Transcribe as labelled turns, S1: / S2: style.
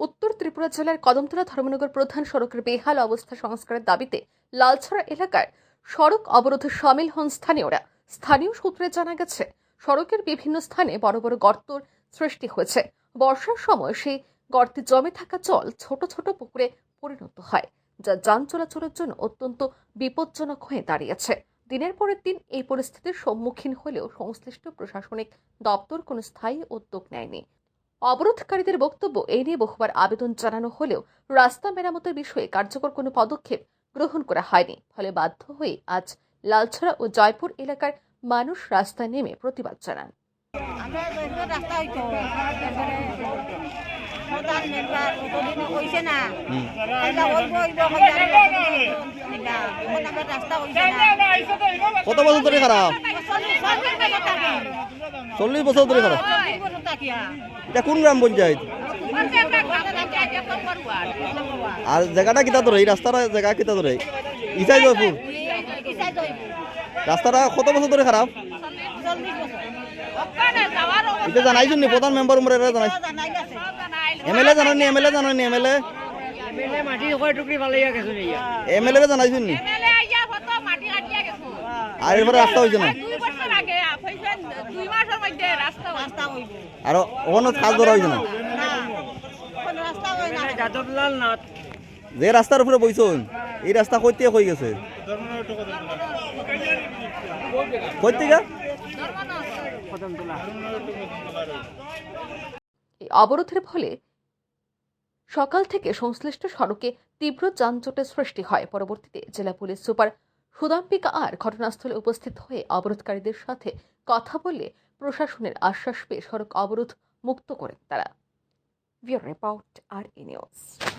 S1: উত্তর ত্রিপুরা জেলার কদমতলা ধর্মনগর প্রধান সড়কের বেহাল অবস্থা সংস্কারের দাবিতে লালছড়া এলাকার সড়ক অবরোধে সামিল হন স্থানীয়রা। স্থানীয় সূত্রে জানা গেছে, সড়কের বিভিন্ন স্থানে বড় বড় গর্তর সৃষ্টি হয়েছে। বর্ষার সময় সেই গর্তে জমে থাকা জল ছোট ছোট পুকুরে পরিণত হয়, যা যান চলাচলের জন্য অত্যন্ত বিপজ্জনক হয়ে দাঁড়িয়েছে। দিনের পরের দিন এই পরিস্থিতির সম্মুখীন হলেও সংশ্লিষ্ট প্রশাসনিক দপ্তর কোনো স্থায়ী উদ্যোগ নেয়নি। অবরোধকারীদের বক্তব্য এই নিয়ে বহুবার আবেদন জানানো হলেও রাস্তা মেরামতের বিষয়ে কার্যকর কোনো পদক্ষেপ গ্রহণ করা হয়নি। ফলে বাধ্য হয়ে আজ লালছড়া ও জয়পুর এলাকার মানুষ রাস্তায় নেমে প্রতিবাদ জানান।
S2: কত বছর ধরে খারাপ?
S3: চল্লিশ বছর
S2: ধরে খারাপ। এটা কোন গ্রাম পঞ্চায়েত? আর জায়গাটা কিতা ধরে? এই রাস্তাটা জায়গা কিতা ধরে? ইসাই জয়পুর? রাস্তাটা কত বছর ধরে খারাপ? এটা জানাইছো। নি? প্রধান মেম্বার উমরে জানাই
S3: গেছে
S2: এমএলএ জানানি এমএলএ এমএলএ
S4: ফালাইয়া গেছো ইয়া
S2: এমএলএ জানাইছো নি? আর এরপরে রাস্তা হয়েছে না আর ওখানে কাজ ধরা হয়েছে না যে রাস্তার উপরে বইছ এই রাস্তা কইতে হয়ে গেছে?
S1: অবরোধের ফলে সকাল থেকে সংশ্লিষ্ট সড়কে তীব্র যানজটের সৃষ্টি হয়। পরবর্তীতে জেলা পুলিশ সুপার সুদাম্পিকা আর ঘটনাস্থলে উপস্থিত হয়ে অবরোধকারীদের সাথে কথা বলে প্রশাসনের আশ্বাস পেয়ে সড়ক অবরোধ মুক্ত করেন তারা। রিপোর্ট আর ইনিউজ নিউজ।